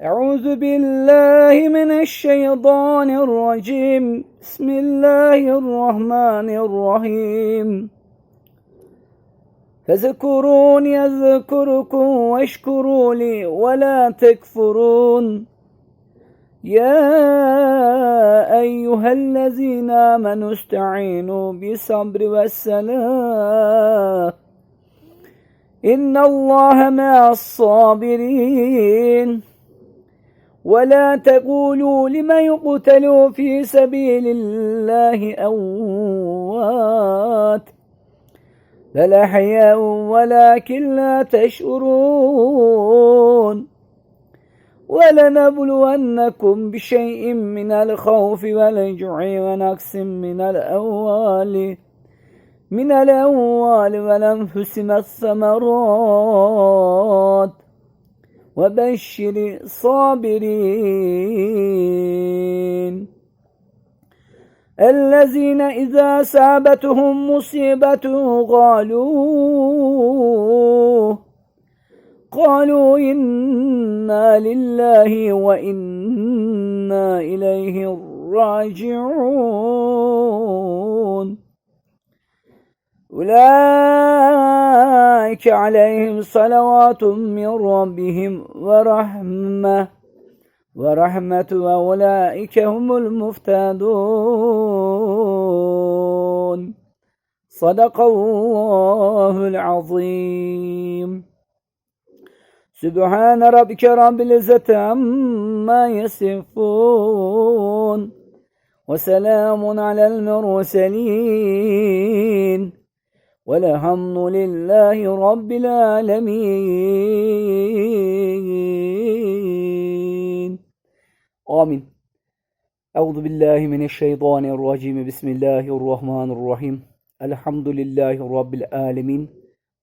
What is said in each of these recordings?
أعوذ بالله من الشيطان الرجيم. بسم الله الرحمن الرحيم. فاذكرون يذكركم واشكروا لي ولا تكفرون. يا أيها الذين آمنوا استعينوا بالصبر والصلاة. إن الله مع الصابرين. ولا تقولوا لمن يقتل في سبيل الله أموات بل أحياء ولكن لا تشعرون ولنبلونكم بشيء من الخوف والجوع ونقص من الأموال من الأموال والأنفس والثمرات وبشر الصابرين. الذين إذا أصابتهم مصيبة قالوا قالوا إنا لله وإنا إليه راجعون. أولئك عليهم صلوات من ربهم ورحمة ورحمة وأولئك هم المفتدون صدق الله العظيم. سبحان ربك رب العزة عما يصفون وسلام على المرسلين. والحمد لله رب العالمين آمين أعوذ بالله من الشيطان الرجيم بسم الله الرحمن الرحيم الحمد لله رب العالمين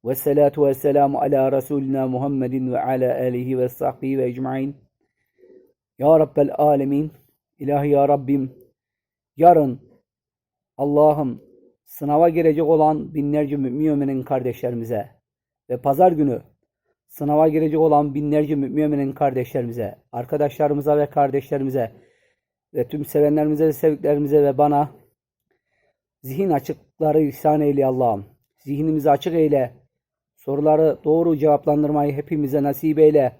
والصلاة والسلام على رسولنا محمد وعلى آله وصحبه ecmaîn. Ya Rabbel Alemin, İlahi Ya Rabbim, yarın Allah'ım sınava girecek olan binlerce müminin kardeşlerimize ve pazar günü sınava girecek olan binlerce müminin kardeşlerimize, arkadaşlarımıza ve kardeşlerimize ve tüm sevenlerimize ve sevdiklerimize ve bana zihin açıkları ihsan eyle Allah'ım. Zihnimizi açık eyle. Soruları doğru cevaplandırmayı hepimize nasip eyle.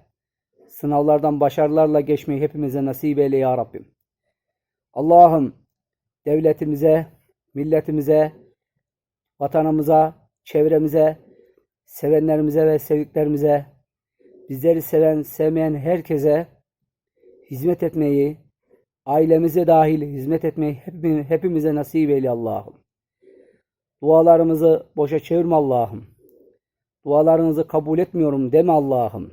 Sınavlardan başarılarla geçmeyi hepimize nasip eyle ya Rabbim. Allah'ım devletimize, milletimize, vatanımıza, çevremize, sevenlerimize ve sevdiklerimize, bizleri seven, sevmeyen herkese hizmet etmeyi, ailemize dahil hizmet etmeyi hepimize, nasip eyle Allah'ım. Dualarımızı boşa çevirme Allah'ım. Dualarınızı kabul etmiyorum deme Allah'ım.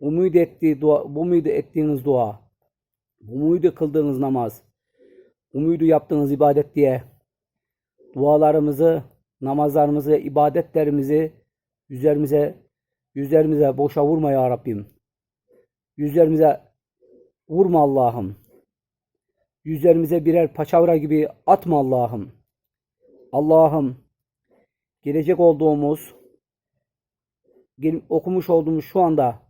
Muydu, ettiği dua, bu ettiğiniz dua? Bu kıldığınız namaz? Bu yaptığınız ibadet diye dualarımızı, namazlarımızı, ibadetlerimizi yüzlerimize yüzlerimize boşa vurma ya Rabbim. Yüzlerimize vurma Allah'ım. Yüzlerimize birer paçavra gibi atma Allah'ım. Allah'ım gelecek olduğumuz okumuş olduğumuz şu anda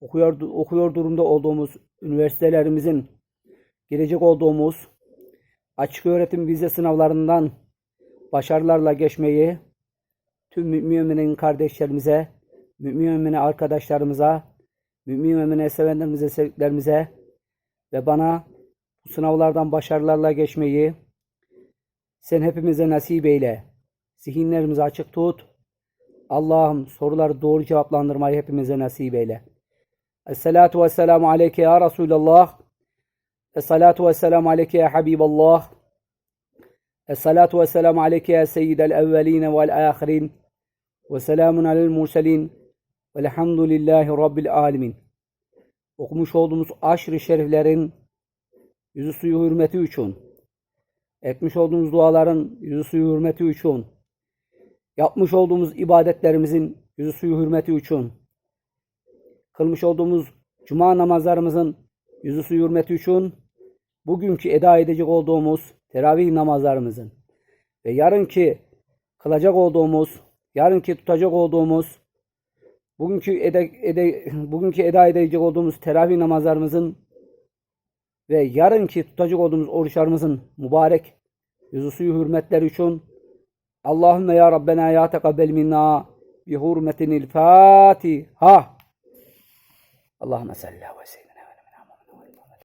okuyor okuyor durumda olduğumuz üniversitelerimizin gelecek olduğumuz açık öğretim vize sınavlarından başarılarla geçmeyi tüm mümin kardeşlerimize, mümin arkadaşlarımıza, mümin sevenlerimize, sevdiklerimize ve bana bu sınavlardan başarılarla geçmeyi sen hepimize nasip eyle. Zihinlerimizi açık tut. Allah'ım soruları doğru cevaplandırmayı hepimize nasip eyle. Esselatu vesselamu aleyke ya Resulallah. Esselatu vesselamu aleyke ya Habiballah. Esselatu vesselamu aleyke ya Seyyidel evveline vel ahirin. Ve selamun alel murselin. Velhamdülillahi Rabbil alemin. Okumuş olduğumuz aşırı şeriflerin yüzü suyu hürmeti için, etmiş olduğumuz duaların yüzü suyu hürmeti için, yapmış olduğumuz ibadetlerimizin yüzü suyu hürmeti için, kılmış olduğumuz cuma namazlarımızın yüzü suyu hürmeti için, bugünkü eda edecek olduğumuz teravih namazlarımızın ve yarınki kılacak olduğumuz, yarınki tutacak olduğumuz bugünkü ede, ede, bugünkü eda edecek olduğumuz teravih namazlarımızın ve yarınki tutacak olduğumuz oruçlarımızın mübarek yüzü suyu hürmetleri için Allahümme ya Rabbena ya tekabbel minna bi hurmetinil Fatiha. Allahümme salli ve.